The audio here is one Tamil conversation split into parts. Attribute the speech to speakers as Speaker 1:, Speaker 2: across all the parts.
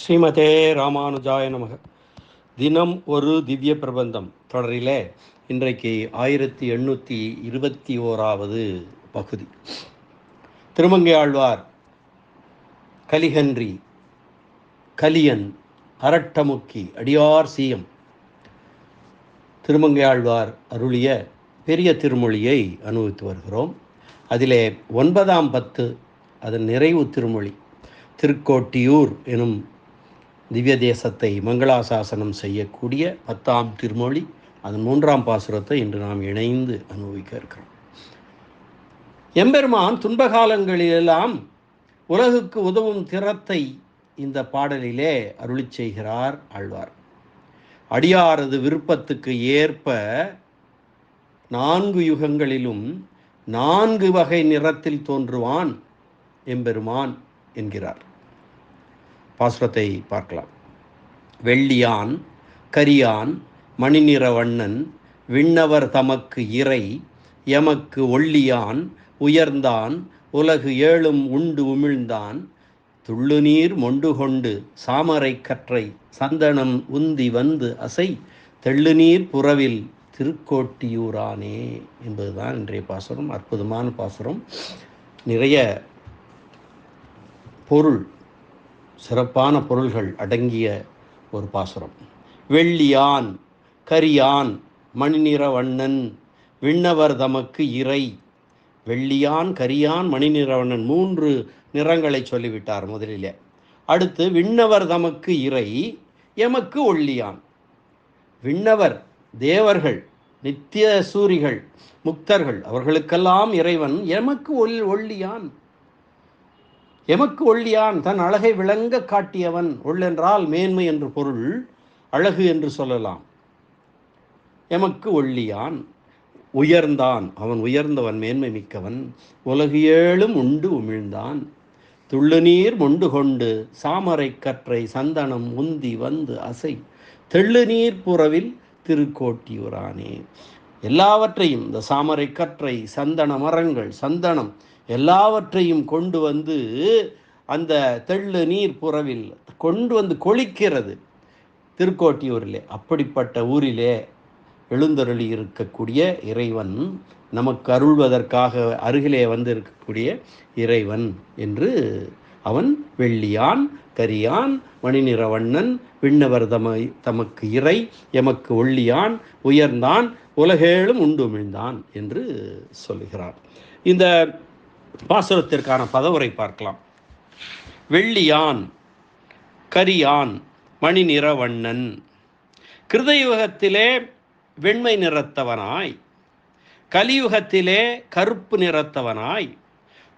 Speaker 1: ஸ்ரீமதே ராமானுஜாய நமக. தினம் ஒரு திவ்ய பிரபந்தம் தொடரிலே இன்றைக்கு ஆயிரத்தி எண்ணூற்றி இருபத்தி ஓராவது பகுதி. திருமங்கையாழ்வார் கலிகன்றி கலியன் அரட்டமுக்கி அடியார் சீயம். திருமங்கையாழ்வார் அருளிய பெரிய திருமொழியை அனுபவித்து வருகிறோம். அதிலே ஒன்பதாம் பத்து அதன் நிறைவு திருமொழி திருக்கோட்டியூர் எனும் திவ்ய தேசத்தை மங்களாசாசனம் செய்யக்கூடிய பத்தாம் திருமொழி அதன் மூன்றாம் பாசுரத்தை இன்று நாம் இணைந்து அனுபவிக்க இருக்கிறோம். எம்பெருமான் துன்பகாலங்களிலெல்லாம் உலகுக்கு உதவும் திறத்தை இந்த பாடலிலே அருளி செய்கிறார் ஆழ்வார். அடியாரது விருப்பத்துக்கு ஏற்ப நான்கு யுகங்களிலும் நான்கு வகை நிறத்தில் தோன்றுவான் எம்பெருமான் என்கிறார். பாசுரத்தை பார்க்கலாம். வெள்ளியான் கரியான் மணிநிற வண்ணன் விண்ணவர் தமக்கு இறை எமக்கு ஒள்ளியான் உயர்ந்தான் உலகு ஏழும் உண்டு உமிழ்ந்தான் துள்ளுநீர் மொண்டு கொண்டு சாமரை கற்றை சந்தனம் உந்தி வந்து அசை தெள்ளுநீர் புறவில் திருக்கோட்டியூரானே என்பதுதான் இன்றைய பாசுரம். அற்புதமான பாசுரம். நிறைய பொருள் சிறப்பான பொருள்கள் அடங்கிய ஒரு பாசுரம். வெள்ளியான் கரியான் மணிநிற வண்ணன் விண்ணவர் தமக்கு இறை. வெள்ளியான் கரியான் மணிநிறவண்ணன் மூன்று நிறங்களை சொல்லிவிட்டார் முதலிலே. அடுத்து விண்ணவர் தமக்கு இறை எமக்கு ஒள்ளியான். விண்ணவர் தேவர்கள் நித்திய சூரிகள் முக்தர்கள் அவர்களுக்கெல்லாம் இறைவன் எமக்கு ஒள் ஒள்ளியான். எமக்கு ஒள்ளியான் தன் அழகை விளங்க காட்டியவன் ஒள்ளென்றால் மேன்மை என்று பொருள் அழகு என்று சொல்லலாம். எமக்கு ஒள்ளியான் உயர்ந்தான். அவன் உயர்ந்தவன் மேன்மை மிக்கவன். உலகு ஏழும் உண்டு உமிழ்ந்தான். துள்ளுநீர் மொண்டு கொண்டு சாமரை கற்றை சந்தனம் உந்தி வந்து அசை. தெள்ளுநீர் புறவில் திருக்கோட்டியூரானே எல்லாவற்றையும் இந்த சாமரை கற்றை சந்தன மரங்கள் சந்தனம் எல்லாவற்றையும் கொண்டு வந்து அந்த தெள்ளு நீர் புறவில் கொண்டு வந்து கொளிக்கிறது. திருக்கோட்டியூரிலே அப்படிப்பட்ட ஊரிலே எழுந்தருளி இருக்கக்கூடிய இறைவன் நமக்கு அருள்வதற்காக அருகிலே வந்து இருக்கக்கூடிய இறைவன் என்று அவன் வெள்ளியான் கரியான் மணிநிறவண்ணன் விண்ணவர் தம தமக்கு இறை எமக்கு ஒள்ளியான் உயர்ந்தான் உலகேளும் உண்டுமிழ்ந்தான் என்று சொல்கிறான் இந்த பாசுரத்திற்கான பதவுரை பார்க்கலாம். வெள்ளியான் கரியான் மணி நிறவண்ணன் கிருதயுகத்திலே வெண்மை நிறத்தவனாய் கலியுகத்திலே கருப்பு நிறத்தவனாய்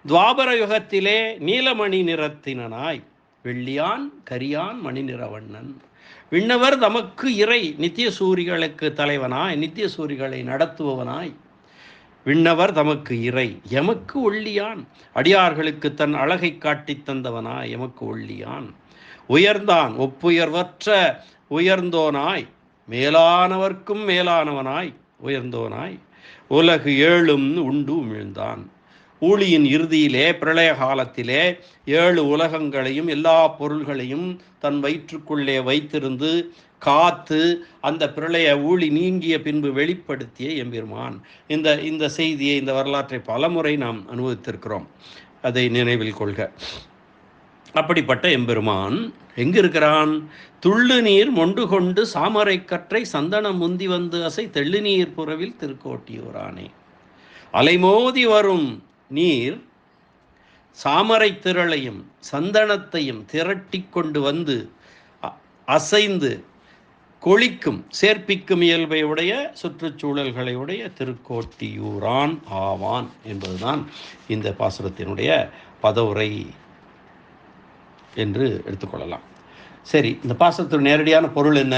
Speaker 1: துவாபர யுகத்திலே நீலமணி நிறத்தினனாய். வெள்ளியான் கரியான் மணி நிறவண்ணன் விண்ணவர் தமக்கு இறை நித்திய சூரிகளுக்கு தலைவனாய் நித்திய சூரிகளை நடத்துபவனாய். விண்ணவர் தமக்கு இறை எமக்கு ஒள்ளியான். அடியார்களுக்கு தன் அழகை காட்டித் தந்தவனாய் எமக்கு ஒள்ளியான். உயர்ந்தான் ஒப்புயர்வற்ற உயர்ந்தோனாய். மேலானவர்க்கும் மேலானவனாய் உயர்ந்தோனாய். உலகு ஏழும் உண்டு உமிழ்ந்தான். ஊழியின் இறுதியிலே பிரளய காலத்திலே ஏழு உலகங்களையும் எல்லா பொருள்களையும் தன் வயிற்றுக்குள்ளே வைத்திருந்து காத்து அந்த பிரளய ஊழி நீங்கிய பின்பு வெளிப்படுத்திய எம்பெருமான். இந்த இந்த செய்தியை இந்த வரலாற்றை பலமுறை நாம் அனுபவித்திருக்கிறோம். அதை நினைவில் கொள்க. அப்படிப்பட்ட எம்பெருமான் எங்கிருக்கிறான்? துள்ளு நீர் மொண்டு கொண்டு சாமரை கற்றை சந்தனம் முந்தி வந்து அசை தெள்ளு நீர் புறவில் திருக்கோட்டியூரானே. அலைமோதி வரும் நீர் சாமரை திரளையும் சந்தனத்தையும் திரட்டி கொண்டு வந்து அசைந்து கொளிக்கும் சேர்ப்பிக்கும் இயல்பையுடைய சுற்றுச்சூழல்களையுடைய சுற்றுச்சூழல்களை உடைய திருக்கோட்டியூரான் ஆவான் என்பதுதான் இந்த பாசுரத்தினுடைய பதவுரை என்று எடுத்துக்கொள்ளலாம் சரி இந்த பாசுரத்தின் நேரடியான பொருள் என்ன?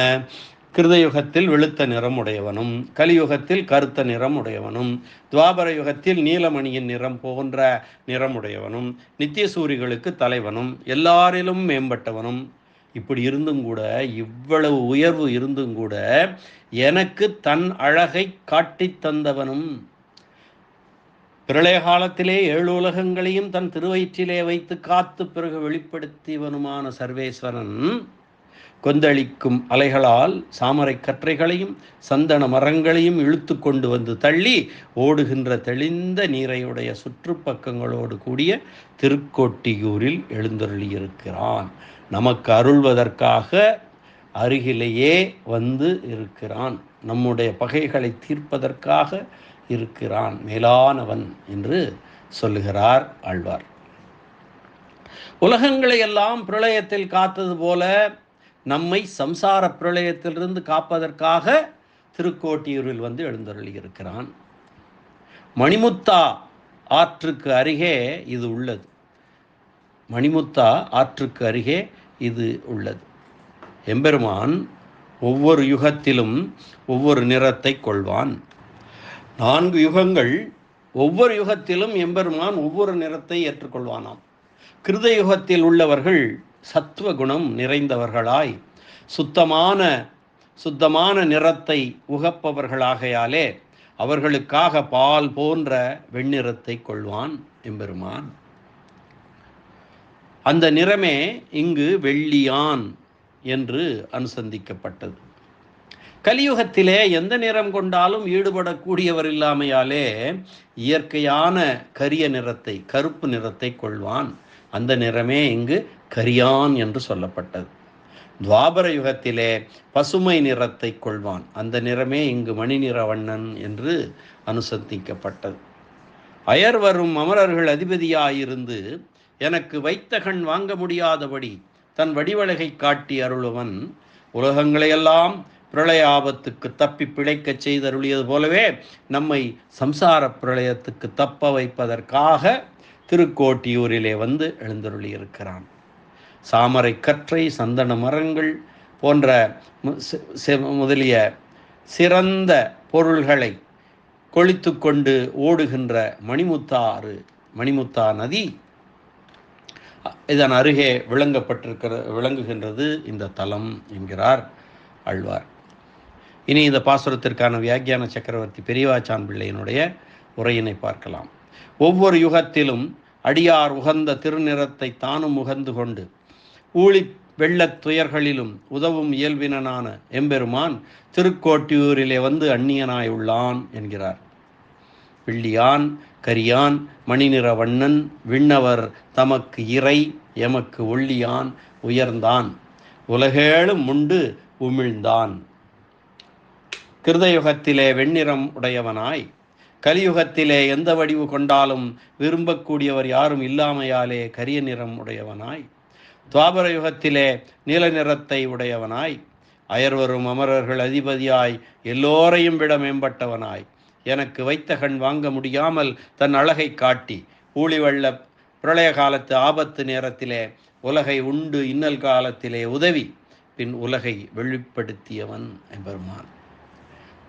Speaker 1: கிருதயுகத்தில் வெளுத்த நிறம் உடையவனும் கலியுகத்தில் கருத்த நிறம் உடையவனும் துவாபர யுகத்தில் நீலமணியின் நிறம் போன்ற நிறமுடையவனும் நித்திய சூரிகளுக்கு தலைவனும் எல்லாரிலும் மேம்பட்டவனும். இப்படி இருந்தும் கூட இவ்வளவு உயர்வு இருந்தும் கூட எனக்கு தன் அழகை காட்டி தந்தவனும். பிரளய காலத்திலே ஏழு உலகங்களையும் தன் திருவயிற்றிலே வைத்து காத்து பிறகு வெளிப்படுத்தியவனுமான சர்வேஸ்வரன் கொந்தளிக்கும் அலைகளால் சாமரை கற்றைகளையும் சந்தன மரங்களையும் இழுத்து கொண்டு வந்து தள்ளி ஓடுகின்ற தெளிந்த நீரையுடைய சுற்றுப்பக்கங்களோடு கூடிய திருக்கோட்டியூரில் எழுந்தருளியிருக்கிறான். நமக்கு அருள்வதற்காக அருகிலேயே வந்து இருக்கிறான். நம்முடைய பகைகளை தீர்ப்பதற்காக இருக்கிறான். மேலானவன் என்று சொல்லுகிறார் ஆழ்வார். உலகங்களை எல்லாம் பிரளயத்தில் காத்தது போல நம்மை சம்சார பிரளயத்திலிருந்து காப்பதற்காக திருக்கோட்டியூரில் வந்து எழுந்தருளி இருக்கிறான் மணிமுத்தா ஆற்றுக்கு அருகே இது உள்ளது. மணிமுத்தா ஆற்றுக்கு அருகே இது உள்ளது. எம்பெருமான் ஒவ்வொரு யுகத்திலும் ஒவ்வொரு நிறத்தை கொள்வான். நான்கு யுகங்கள் ஒவ்வொரு யுகத்திலும் எம்பெருமான் ஒவ்வொரு நிறத்தை ஏற்றுக்கொள்வானாம். கிருத யுகத்தில் உள்ளவர்கள் சத்துவகுணம் நிறைந்தவர்களாய் சுத்தமான சுத்தமான நிறத்தை உகப்பவர்களாகையாலே அவர்களுக்காக பால் போன்ற வெண்ணிறத்தை கொள்வான் எம்பெருமான். அந்த நிறமே இங்கு வெள்ளியான் என்று அனுசந்திக்கப்பட்டது. கலியுகத்திலே எந்த நிறம் கொண்டாலும் ஈடுபடக்கூடியவர் இல்லாமையாலே இயற்கையான கரிய நிறத்தை கருப்பு நிறத்தை கொள்வான். அந்த நிறமே இங்கு கரியான் என்று சொல்லப்பட்டது. துவாபர யுகத்திலே பசுமை நிறத்தை கொள்வான். அந்த நிறமே இங்கு மணி நிறவண்ணன் என்று அனுசந்திக்கப்பட்டது. அயர் வரும் அமரர்கள் அதிபதியாயிருந்து எனக்கு வைத்த கண் வாங்க முடியாதபடி தன் வடிவழகை காட்டி அருளுவன் உலகங்களையெல்லாம் பிரளய ஆபத்துக்கு தப்பி பிழைக்கச் செய்தருளியது போலவே நம்மை சம்சார பிரளயத்துக்கு தப்ப வைப்பதற்காக திருக்கோட்டியூரிலே வந்து எழுந்தருளியிருக்கிறான். சாமரை கற்றை சந்தன மரங்கள் போன்ற முதலிய சிறந்த பொருள்களை கொளித்து கொண்டு ஓடுகின்ற மணிமுத்தாறு மணிமுத்தா நதி இதன் அருகே விளங்கப்பட்டிருக்கிற விளங்குகின்றது இந்த தலம் என்கிறார் ஆழ்வார். இனி இந்த பாசுரத்திற்கான வியாக்கியான சக்கரவர்த்தி பெரியவாச்சான் பிள்ளையினுடைய உரையினை பார்க்கலாம். ஒவ்வொரு யுகத்திலும் அடியார் உகந்த திருநிறத்தை தானும் உகந்து கொண்டு ஊழி வெள்ளத் துயர்களிலும் உதவும் இயல்பினனான எம்பெருமான் திருக்கோட்டியூரிலே வந்து அந்நியனாயுள்ளான் என்கிறார். வெள்ளியான் கரியான் மணிநிற வண்ணன் விண்ணவர் தமக்கு இறை எமக்கு ஒள்ளியான் உயர்ந்தான். உலகேழும் உண்டு உமிழ்ந்தான். கிருதயுகத்திலே வெண்ணிறம் உடையவனாய் கலியுகத்திலே எந்த வடிவு கொண்டாலும் விரும்பக்கூடியவர் யாரும் இல்லாமையாலே கரிய நிறம் உடையவனாய் துவாபர யுகத்திலே நீல நிறத்தை உடையவனாய் அயர்வரும் அமரர்கள் அதிபதியாய் எல்லோரையும் விட மேம்பட்டவனாய். எனக்கு வைத்த கண் வாங்க முடியாமல் தன் அழகை காட்டி ஊழி வெள்ள பிரளய காலத்து ஆபத்து நேரத்திலே உலகை உண்டு இன்னல் காலத்திலே உதவி பின் உலகை வெளிப்படுத்தியவன் எம்பெருமான்.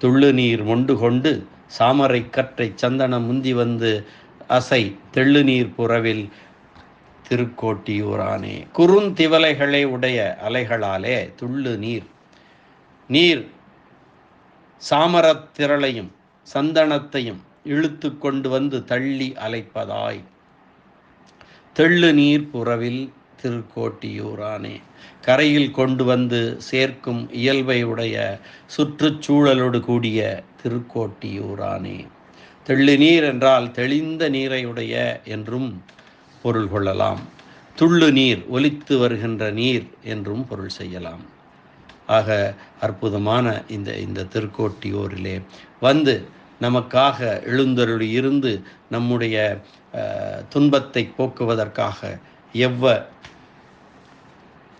Speaker 1: துள்ளு நீர் மொண்டு கொண்டு சாமரை கற்றை சந்தனம் முந்தி வந்து அசை தெள்ளுநீர் புறவில் திருக்கோட்டியூரானே. குறுந்திவலைகளை உடைய அலைகளாலே துள்ளு நீர். நீர் சாமரத்திரளையும் சந்தனத்தையும் இழுத்து கொண்டு வந்து தள்ளி அலைப்பதாய். தெள்ளு நீர் புறவில் திருக்கோட்டியூரானே. கரையில் கொண்டு வந்து சேர்க்கும் இயல்பை உடைய சுற்றுச்சூழலோடு கூடிய திருக்கோட்டியூரானே. தெள்ளு நீர் என்றால் தெளிந்த நீரையுடைய என்றும் பொருள் கொள்ளலாம். துள்ளு நீர் ஒலித்து வருகின்ற நீர் என்றும் பொருள் செய்யலாம். ஆக அற்புதமான இந்த இந்த திருக்கோட்டியூரிலே வந்து நமக்காக எழுந்தருளி இருந்து நம்முடைய துன்பத்தை போக்குவதற்காக எவ்வ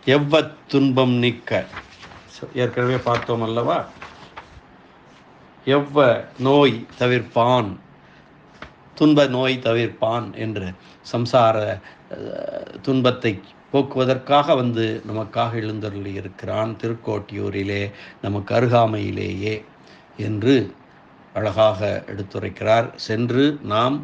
Speaker 1: எவ்வ துன்பம் நீக்க. ஏற்கனவே பார்த்தோம் அல்லவா? எவ்வ நோய் தவிர்ப்பான்? துன்ப நோய் தவிர்ப்பான் என்று சம்சார துன்பத்தை போக்குவதற்காக வந்து நமக்காக எழுந்தருளி இருக்கிறான் திருக்கோட்டியூரிலே நமக்கு அருகாமையிலேயே என்று அழகாக எடுத்துரைக்கிறார். சென்று நாம்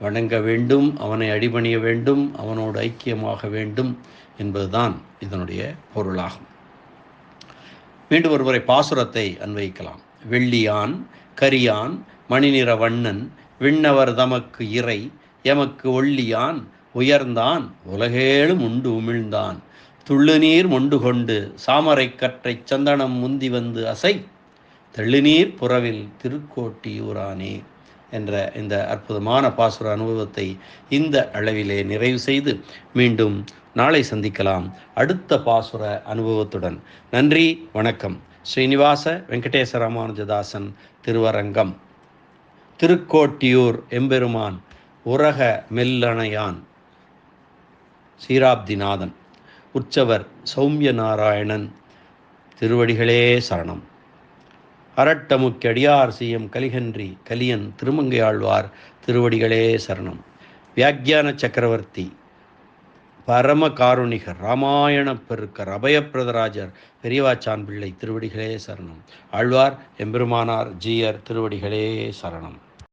Speaker 1: வணங்க வேண்டும் அவனை அடிபணிய வேண்டும் அவனோடு ஐக்கியமாக வேண்டும் என்பதுதான் இதனுடைய பொருளாகும். மீண்டும் ஒருவரை பாசுரத்தை அன்வைக்கலாம் வெள்ளியான் கரியான் மணிநிற வண்ணன் விண்ணவர் தமக்கு இறை எமக்கு ஒள்ளியான் உயர்ந்தான் உலகேழும் உண்டு உமிழ்ந்தான். துள்ளுநீர் மொண்டு கொண்டு சாமரை கற்றை சந்தனம் முந்தி வந்து அசை தெள்ளுநீர் புறவில் திருக்கோட்டியூரானே. என்ற இந்த அற்புதமான பாசுர அனுபவத்தை இந்த அளவிலே நிறைவு செய்து மீண்டும் நாளை சந்திக்கலாம். அடுத்த பாசுர அனுபவத்துடன். நன்றி வணக்கம். ஸ்ரீனிவாச வெங்கடேச ராமானுஜதாசன் திருவரங்கம். திருக்கோட்டியூர் எம்பெருமான் உரக மெல்லணையான் சீராப்திநாதன். உற்சவர் சௌமிய நாராயணன் திருவடிகளே சரணம். அரட்டமுக்கடியார் சிஎம் கலிகன்றி கலியன் திருமங்கையாழ்வார் திருவடிகளே சரணம். வியாக்கியான சக்கரவர்த்தி பரம காருணிகர் ராமாயண பெருக்கர் அபயப்பிரதராஜர் பெரியவாச்சான் பிள்ளை திருவடிகளே சரணம். ஆழ்வார் எம்பெருமானார் ஜீயர் திருவடிகளே சரணம்.